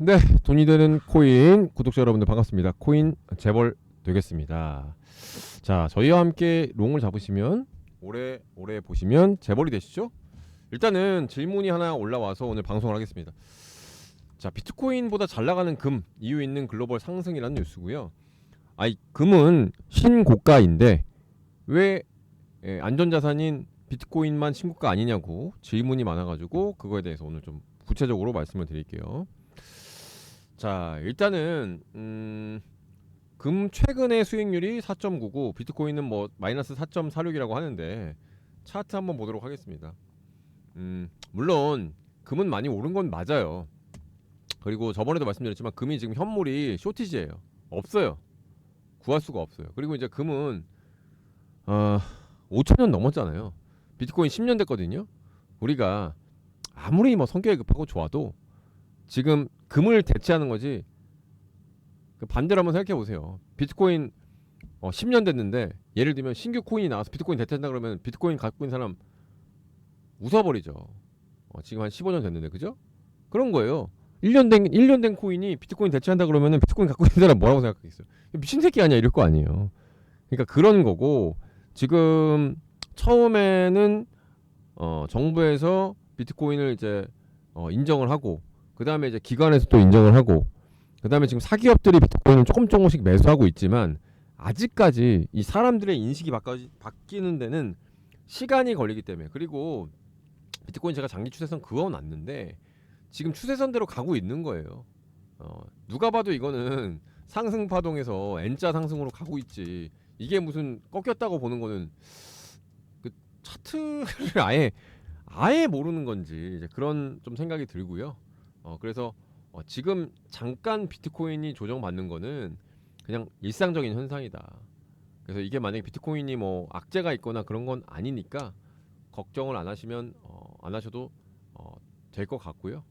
네, 돈이 되는 코인 구독자 여러분들 반갑습니다. 코인 재벌 되겠습니다. 자, 저희와 함께 롱을 잡으시면 오래 오래 보시면 재벌이 되시죠? 일단은 질문이 하나 올라와서 오늘 방송을 하겠습니다. 자, 비트코인보다 잘 나가는 금 이유 있는 글로벌 상승이라는 뉴스고요. 아이 금은 신고가인데 왜 예, 안전자산인 비트코인만 신고가 아니냐고 질문이 많아가지고 그거에 대해서 오늘 좀 구체적으로 말씀을 드릴게요. 자 일단은 음, 금 최근의 수익률이 4.99 비트코인은 뭐 마이너스 4.46이라고 하는데 차트 한번 보도록 하겠습니다. 음, 물론 금은 많이 오른 건 맞아요. 그리고 저번에도 말씀드렸지만 금이 지금 현물이 쇼티지예요. 없어요. 구할 수가 없어요. 그리고 이제 금은 어, 5천 년 넘었잖아요. 비트코인 10년 됐거든요. 우리가 아무리 뭐 성격이 급하고 좋아도 지금 금을 대체하는 거지. 그 반대로 한번 생각해 보세요. 비트코인 어, 10년 됐는데 예를 들면 신규 코인이 나와서 비트코인 대체한다 그러면 비트코인 갖고 있는 사람 웃어버리죠. 어, 지금 한 15년 됐는데 그죠? 그런 거예요. 1년 된 1년 된 코인이 비트코인 대체한다 그러면은 비트코인 갖고 있는 사람 뭐라고 생각하겠어요? 미친 새끼 아니야 이럴 거 아니에요. 그러니까 그런 거고 지금 처음에는 어, 정부에서 비트코인을 이제 어, 인정을 하고 그 다음에 이제 기관에서 또 인정을 하고 그 다음에 지금 사기업들이 비트코인을 조금 조금씩 매수하고 있지만 아직까지 이 사람들의 인식이 바꿔, 바뀌는 데는 시간이 걸리기 때문에 그리고 비트코인 제가 장기 추세선 그어놨는데 지금 추세선대로 가고 있는 거예요. 어, 누가 봐도 이거는 상승 파동에서 N자 상승으로 가고 있지. 이게 무슨 꺾였다고 보는 거는 그 차트를 아예 아예 모르는 건지 그런 좀 생각이 들고요. 어, 그래서 어, 지금 잠깐 비트코인이 조정받는 거는 그냥 일상적인 현상이다. 그래서 이게 만약에 비트코인이 뭐 악재가 있거나 그런 건 아니니까 걱정을 안 하시면 어, 안 하셔도 어, 될 것 같고요.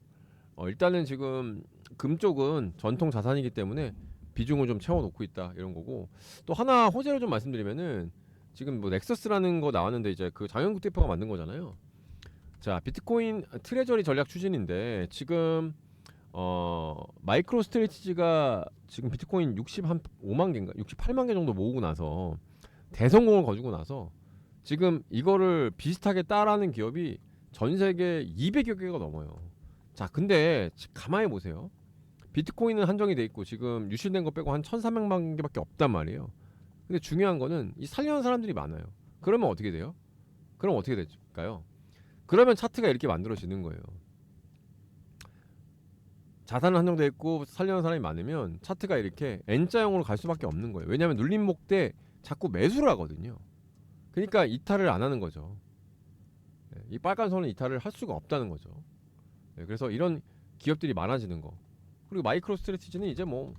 어, 일단은 지금 금 쪽은 전통 자산이기 때문에 비중을 좀 채워놓고 있다 이런 거고 또 하나 호재를 좀 말씀드리면은 지금 뭐 넥서스라는 거 나왔는데 이제 그 장영국 대표가 만든 거잖아요. 자 비트코인 트레저리 전략 추진인데 지금 어 마이크로 스트레티지가 지금 비트코인 65만 개인가 68만 개 정도 모으고 나서 대성공을 거두고 나서 지금 이거를 비슷하게 따라하는 기업이 전 세계 200여 개가 넘어요. 자 근데 지- 가만히 보세요. 비트코인은 한정이 돼 있고 지금 유실된 거 빼고 한 1,300만 개밖에 없단 말이에요. 근데 중요한 거는 이 살려는 사람들이 많아요. 그러면 어떻게 돼요? 그럼 어떻게 될까요? 그러면 차트가 이렇게 만들어지는 거예요. 자산은 한정돼 있고 살려는 사람이 많으면 차트가 이렇게 N자형으로 갈 수밖에 없는 거예요. 왜냐하면 눌림목 때 자꾸 매수를 하거든요. 그러니까 이탈을 안 하는 거죠. 네, 이 빨간 선은 이탈을 할 수가 없다는 거죠. 네, 그래서 이런 기업들이 많아지는 거. 그리고 마이크로 스트레티지는 이제 뭐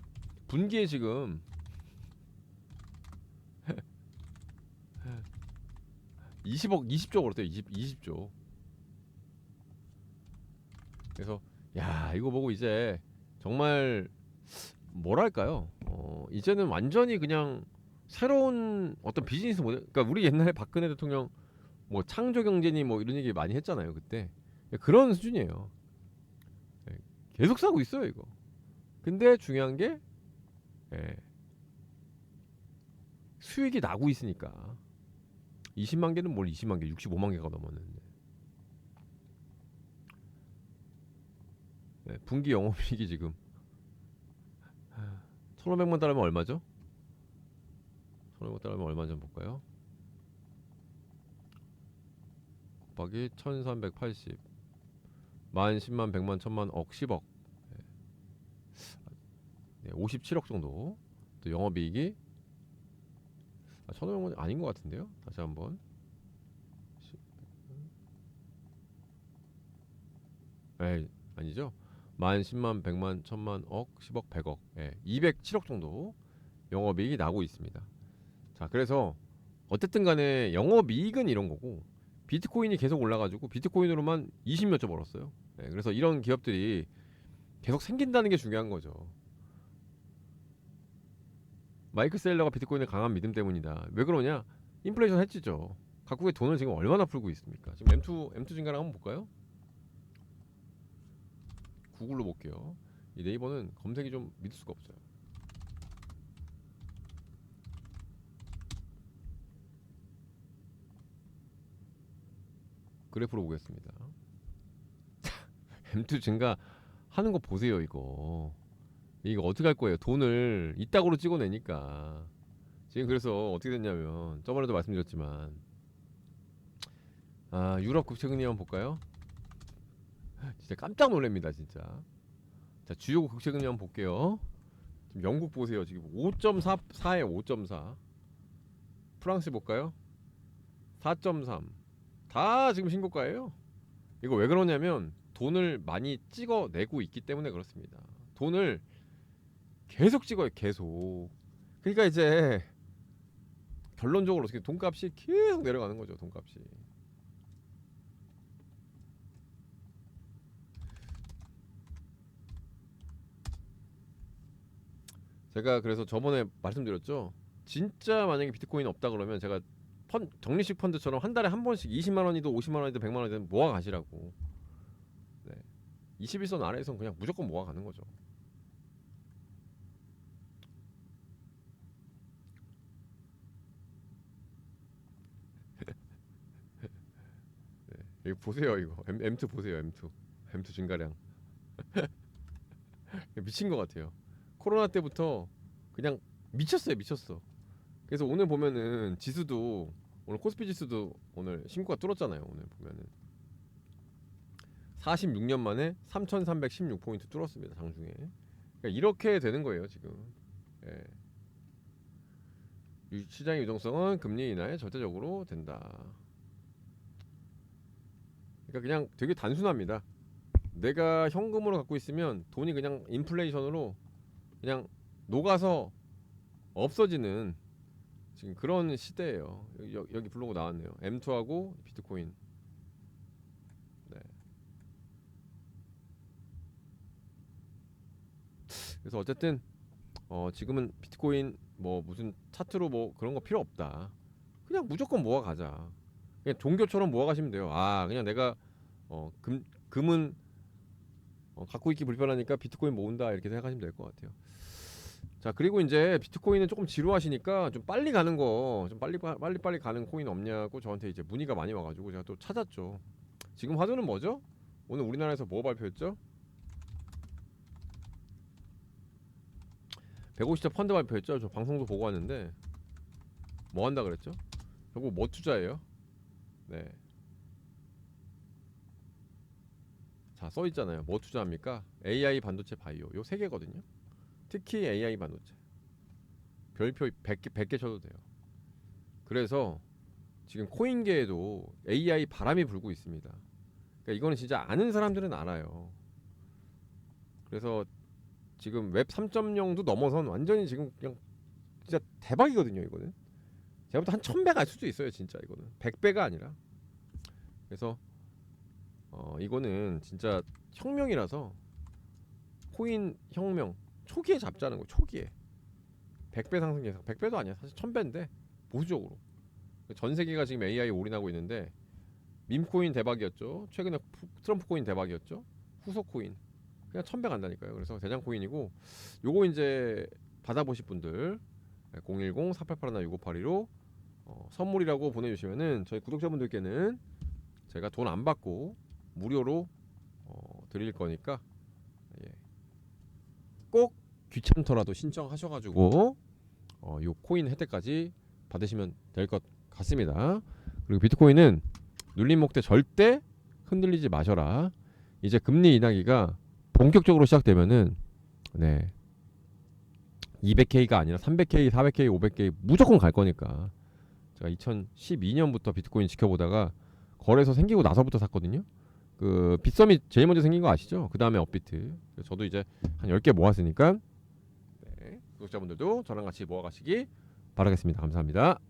분기에 지금 20억 20조 벌었대요. 20 20조. 그래서 야 이거 보고 이제 정말 뭐랄까요? 어, 이제는 완전히 그냥 새로운 어떤 비즈니스 모델. 그러니까 우리 옛날에 박근혜 대통령 뭐 창조 경제니 뭐 이런 얘기 많이 했잖아요 그때 그런 수준이에요. 예, 계속 사고 있어요 이거. 근데 중요한 게 예, 수익이 나고 있으니까 20만 개는 뭘 20만 개, 65만 개가 넘었는데. 네, 분기 영업이익이 지금 1,500만 달러면 얼마죠? 1,500만 달러면 얼마인지 한번 볼까요? 곱하기 1,380 만, 10만, 100만, 1000만, 억, 10억 네, 57억 정도 또 영업이익이 아, 1,500만 아닌 것 같은데요? 다시 한번 에이 아니죠? 만, 10만, 100만, 1000만, 억, 10억, 100억 예, 207억 정도 영업이익이 나고 있습니다 자 그래서 어쨌든 간에 영업이익은 이런 거고 비트코인이 계속 올라가지고 비트코인으로만 20몇 조 벌었어요 예, 그래서 이런 기업들이 계속 생긴다는 게 중요한 거죠 마이크 셀러가 비트코인의 강한 믿음 때문이다. 왜 그러냐? 인플레이션 해치죠. 각국의 돈을 지금 얼마나 풀고 있습니까? 지금 M2 M2 증가랑 한번 볼까요? 구글로 볼게요. 이 네이버는 검색이 좀 믿을 수가 없어요. 그래프로 보겠습니다. M2 증가 하는 거 보세요 이거. 이거 어떻게 할 거예요? 돈을 이따구로 찍어내니까 지금 그래서 어떻게 됐냐면 저번에도 말씀드렸지만 아 유럽 국채금리 한번 볼까요? 진짜 깜짝 놀랍니다 진짜. 자 주요 국채금리 한번 볼게요. 지금 영국 보세요 지금 5.4에 5.4. 프랑스 볼까요? 4.3. 다 지금 신고가예요. 이거 왜 그러냐면 돈을 많이 찍어내고 있기 때문에 그렇습니다. 돈을 계속 찍어요, 계속. 그러니까 이제 결론적으로 돈값이 계속 내려가는 거죠, 돈값이. 제가 그래서 저번에 말씀드렸죠. 진짜 만약에 비트코인 없다 그러면 제가 펀, 적립식 펀드처럼 한 달에 한 번씩 20만 원이든 50만 원이든 100만 원이든 모아 가시라고. 네. 21선 아래에선 그냥 무조건 모아 가는 거죠. 네. 이거 보세요 이거 M, M2 보세요 M2 M2 증가량 미친 것 같아요. 코로나 때부터 그냥 미쳤어요 미쳤어. 그래서 오늘 보면은 지수도 오늘 코스피 지수도 오늘 신고가 뚫었잖아요. 오늘 보면은 46년 만에 3,316 포인트 뚫었습니다. 장중에. 그러니까 이렇게 되는 거예요 지금. 예. 유- 시장의 유동성은 금리 인하에 절대적으로 된다. 그러니까 그냥 되게 단순합니다. 내가 현금으로 갖고 있으면 돈이 그냥 인플레이션으로 그냥 녹아서 없어지는 지금 그런 시대예요. 여기, 여기 블로그 나왔네요. M2하고 비트코인. 네. 그래서 어쨌든 어 지금은 비트코인 뭐 무슨 차트로 뭐 그런 거 필요 없다. 그냥 무조건 모아 가자. 그냥 종교처럼 모아 가시면 돼요. 아 그냥 내가 어 금 금은 어, 갖고 있기 불편하니까 비트코인 모은다 이렇게 생각하시면 될 것 같아요. 자 그리고 이제 비트코인은 조금 지루하시니까 좀 빨리 가는 거 좀 빨리 빠- 빨리 빨리 가는 코인 없냐고 저한테 이제 문의가 많이 와가지고 제가 또 찾았죠. 지금 화두는 뭐죠? 오늘 우리나라에서 뭐 발표했죠? 150자 펀드 발표했죠. 저 방송도 보고 왔는데 뭐 한다 그랬죠? 결국 뭐 투자예요? 네. 자, 써 있잖아요. 뭐 투자합니까? AI 반도체 바이오. 요 세 개거든요. 특히 AI 반도체. 별표 100개 100개 쳐도 돼요. 그래서 지금 코인계에도 AI 바람이 불고 있습니다. 그러니까 이거는 진짜 아는 사람들은 알아요. 그래서 지금 웹 3.0도 넘어선 완전히 지금 그냥 진짜 대박이거든요, 이거는. 제가 볼때 한 1000배 갈 수도 있어요, 진짜 이거는. 100배가 아니라. 그래서 어, 이거는 진짜 혁명이라서 코인 혁명 초기에 잡자는 거 초기에. 100배 상승 예상. 100배도 아니야. 사실 1000배인데 보수적으로. 전 세계가 지금 AI 올인하고 있는데 밈코인 대박이었죠. 최근에 푸- 트럼프 코인 대박이었죠. 후속 코인. 그냥 1000배 간다니까요. 그래서 대장 코인이고 요거 이제 받아보실 분들 010 4881 6582로 어, 선물이라고 보내주시면은 저희 구독자분들께는 제가 돈 안 받고 무료로 어, 드릴 거니까 예. 꼭 귀찮더라도 신청하셔가지고 어, 요 코인 혜택까지 받으시면 될 것 같습니다. 그리고 비트코인은 눌림 목대 절대 흔들리지 마셔라. 이제 금리 인하기가 본격적으로 시작되면은 네 200K가 아니라 300K, 400K, 500K 무조건 갈 거니까 제가 2012년부터 비트코인 지켜보다가 거래소 생기고 나서부터 샀거든요. 그 빗썸이 제일 먼저 생긴 거 아시죠? 그 다음에 업비트. 저도 이제 한 10개 모았으니까 네, 구독자분들도 저랑 같이 모아가시기 바라겠습니다. 감사합니다.